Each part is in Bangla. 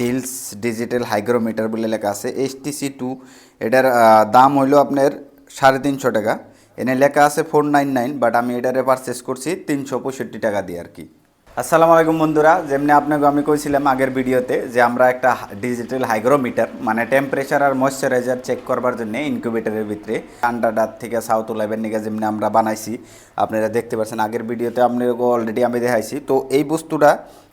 ডিলস ডিজিটাল হাইগ্রোমিটার বলে লেখা আছে। এইচটিসি টু এটার দাম হইল আপনার সাড়ে তিনশো টাকা। এনে লেখা আছে ফোর নাইন নাইন বাট আমি এটারে পারচেস করছি তিনশো পঁয়ষট্টি টাকা দিয়ে আর কি। আসসালামু আলাইকুম বন্ধুরা, যেমনি আপনাকে আমি কইছিলাম আগের ভিডিওতে যে আমরা একটা ডিজিটাল হাইগ্রোমিটার মানে টেম্পারেচার আর ময়শ্চারাইজার চেক করবার জন্য ইনকিউবেটরের ভিতরে আন্ডারডার থেকে সাউথ লাইভের নিকে যেমনি আমরা বানাইছি, আপনারা দেখতে পাচ্ছেন আগের ভিডিওতে আপনাকে অলরেডি আমি দেখাইছি। তো এই বস্তুটা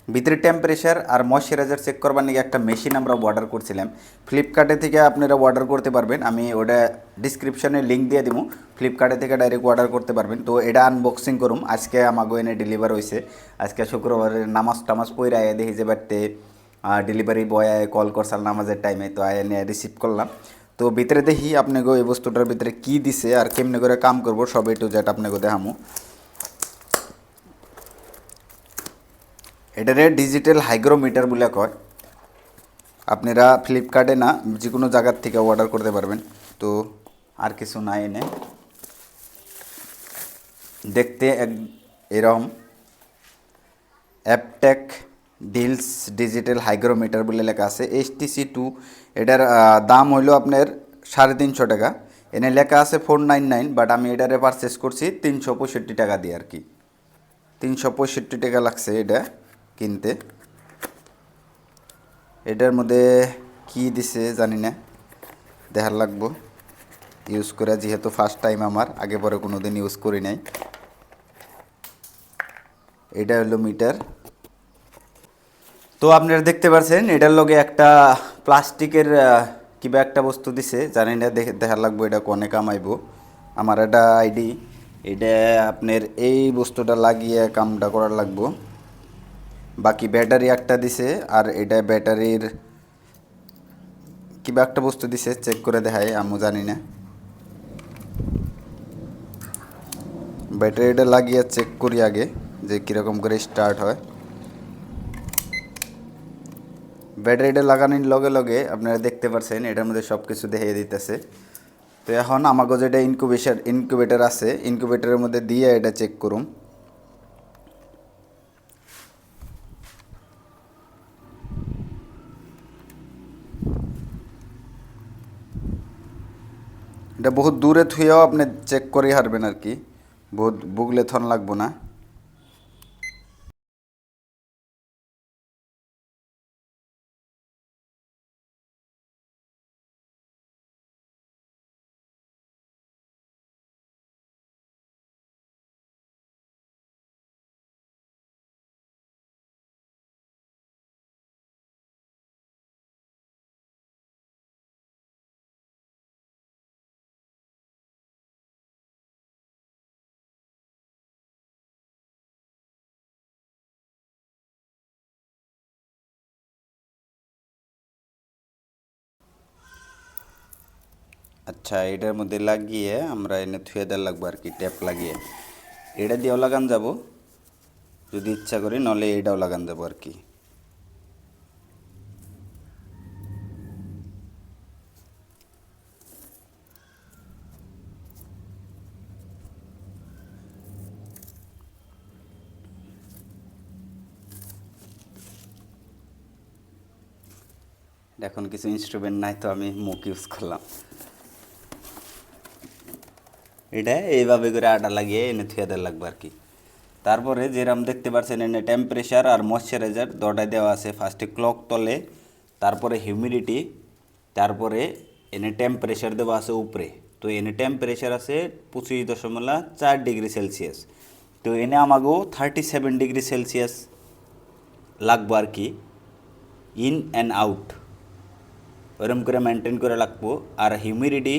ভিতরে টেম্পারেচার আর ময়শ্চারাইজার চেক করবার নিকে একটা মেশিন আমরা অর্ডার করছিলাম। ফ্লিপকার্টে থেকে আপনারা অর্ডার করতে পারবেন। আমি ওটা ডিসক্রিপশনে লিঙ্ক দিয়ে দিব ফ্লিপকার্টে থেকে ডাইরেক্ট অর্ডার করতে পারবেন। তো এটা আনবক্সিং করুম। আজকে আমাকে এনে ডেলিভার হয়েছে আজকে শুক্রবারের নামাজ টামাজ পইরা আয় দেখি যে বাড়তে ডেলিভারি বয় আয় কল করছাল নামাজের টাইমে তো আয় এনে রিসিভ করলাম। তো ভিতরে দেখি আপনাকে এই বস্তুটার ভিতরে কী দিছে আর কেমনে করে কাম করব সব একটু যেটা আপনাকে দেখামু। এটারে ডিজিটাল হাইগ্রোমিটার বলে কয়। আপনারা ফ্লিপকার্টে না যে কোনো জায়গার থেকে অর্ডার করতে পারবেন। তো আর কিছু নাই এনে। দেখতে এক এরকম। অ্যাপটেক ডিলস ডিজিটাল হাইগ্রোমিটার বলে লেখা আছে। এইচটিসি টু এটার দাম হইল আপনার সাড়ে তিনশো টাকা। এনে লেখা আছে ফোর নাইন নাইন বাট আমি এটারে পারচেস করছি তিনশো পঁয়ষট্টি টাকা দিয়ে আর কি। তিনশো পঁয়ষট্টি টাকা লাগছে এটা। কিনতে। এটার মধ্যে কি দিছে জানি না। দেখার লাগবো। ইউজ করে যেহেতু ফার্স্ট টাইম আমার, আগে পরে কোনো দিন ইউজ করি নাই। এটা হলো মিটার তো আপনারা দেখতে পাচ্ছেন এটার লগে একটা প্লাস্টিকের কিবা একটা বস্তু দিছে। জানি না, দেখে দেখার লাগবো এটা কনে কামাইব। আমার একটা আইডি। এটা আপনার এই বস্তুটা লাগিয়ে কামটা করার লাগবো। বাকি ব্যাটারি একটা দিছে, আর এটা ব্যাটারির কিবা একটা বস্তু দিছে চেক করে দেখায় আমি জানি না। ব্যাটারিটা লাগিয়ে চেক করি আগে, যে কীরকম করে স্টার্ট হয়। ব্যাটারিটা লাগানোর লগে লগে আপনারা দেখতে পাচ্ছেন এটার মধ্যে সব কিছু দেখিয়ে দিতেছে। তো এখন আমাকে যেটা ইনকুবেশন ইনকিউবেটার আছে ইনকিউবেটারের মধ্যে দিয়ে এটা চেক করুম। এটা বহুত দূরে থুয়েও আপনি চেক করে হারবেন আর কি। বহুত বুগলে থন লাগবো না। আচ্ছা এটার মধ্যে লাগিয়ে আমরা এনে থুয়ে দেওয়ার লাগবো আর কি, ট্যাপ লাগিয়ে। এটা দিয়েও লাগান যাব, যদি ইচ্ছা করি, নলে এটাও লাগান যাব আর কি। এখন কিছু ইনস্ট্রুমেন্ট নাই তো আমি মুখ ইউজ করলাম। এটা এইভাবে করে আটা লাগিয়ে এনে থুয়ে দেওয়া লাগবে আর কি। তারপরে যেরকম দেখতে পাচ্ছেন এনে টেম্পারেচার আর ময়শ্চারাইজার দটায় দেওয়া আছে। ফার্স্টে ক্লক তলে, তারপরে হিউমিডিটি তারপরে এনে টেম্পারেচার দেওয়া আছে উপরে। তো এনে টেম্পারেচার আছে পঁচিশ দশমিক চার ডিগ্রি সেলসিয়াস। তো এনে আমাকেও থার্টি সেভেন ডিগ্রি সেলসিয়াস লাগবো আর কি। ইন অ্যান্ড আউট ওরম করে মেনটেন করে রাখব আর হিউমিডিটি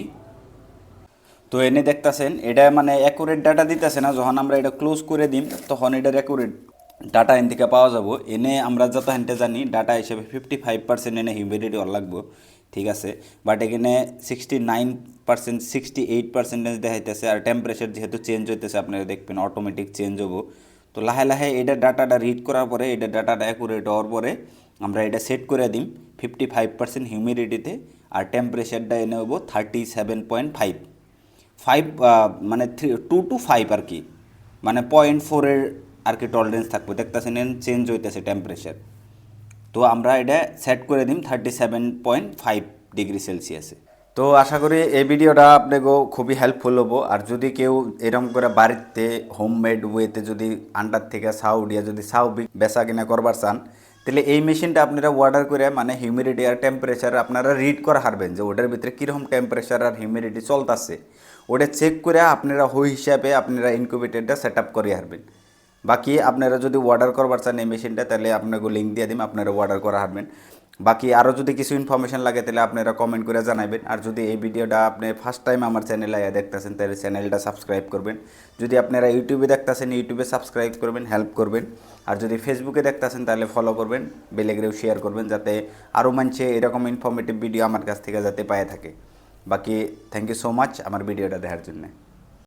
তো এনে দেখতাছেন, এটা মানে অ্যাকুরেট ডাটা দিতেছে না, যখন আমরা এটা ক্লোজ করে দিম, তখন এটার অ্যাকুরেট ডাটা এন থেকে পাওয়া যাব। এনে আমরা যত হেনতে জানি ডাটা হিসেবে ফিফটি ফাইভ পার্সেন্ট এনে হিউমিডিটি অল লাগবো, ঠিক আছে? বাট এখানে sixty nine percent sixty eight percentage দেখাইতেছে, আর টেম্পারেচার যেহেতু চেঞ্জ হইতেছে, আপনারা দেখবেন অটোমেটিক চেঞ্জ হব। তো লাহে লাহে এটা ডাটাটা রিড করার পরে, এটা ডাটাটা অ্যাকুরেট হওয়ার পরে, আমরা এটা সেট করে দিম ফিফটি ফাইভ পার্সেন্ট হিউমিডিটিতে আর টেম্পারেচারটা এনে হব thirty seven point five five মানে থ্রি টু টু ফাইভ আর কি। মানে পয়েন্ট ফোরের আর কি টলারেন্স থাকবে। দেখতেছেন চেঞ্জ হইতেছে টেম্পারেচার তো আমরা এটা সেট করে দিম thirty seven point five degree সেলসিয়াসে তো আশা করি এই ভিডিওটা আপনাকে খুবই হেল্পফুল হব। আর যদি কেউ এরকম করে বাড়িতে হোমমেড ওয়েতে যদি আন্ডার থেকে সাউ উডিয়া যদি সাউ বেচা কিনা করবার চান তাহলে এই মেশিনটা আপনারা অর্ডার করে মানে হিউমিডিটি আর টেম্পারেচার আপনারা রিড করে হারবেন যে ওটার ভিতরে কীরকম টেম্পারেচার আর হিউমিডিটি চলতেছে। ওটা চেক করে আপনারা ওই হিসাবে আপনারা ইনকিউবেটারটা সেট আপ করে হারবেন। বাকি আপনারা যদি অর্ডার করবার চান এই মেশিনটা, তাহলে আপনাকে লিঙ্ক দিয়ে দিন আপনারা অর্ডার করা হারবেন। বাকি আরও যদি কিছু ইনফরমেশন লাগে, তাহলে আপনারা কমেন্ট করে জানাবেন আর যদি এই ভিডিওটা আপনি ফার্স্ট টাইম আমার চ্যানেলে আয়া দেখতেছেন, তাহলে চ্যানেলটা সাবস্ক্রাইব করবেন। যদি আপনারা ইউটিউবে দেখতেছেন, ইউটিউবে সাবস্ক্রাইব করবেন হেল্প করবেন। আর যদি ফেসবুকে দেখতেছেন, তাহলে ফলো করবেন বেলেগরেও শেয়ার করবেন, যাতে আরও মানছে এরকম ইনফরমেটিভ ভিডিও আমার কাছ থেকে যাতে পায়ে থাকে। বাকি থ্যাংক ইউ সো মাচ আমার ভিডিওটা দেখার জন্য।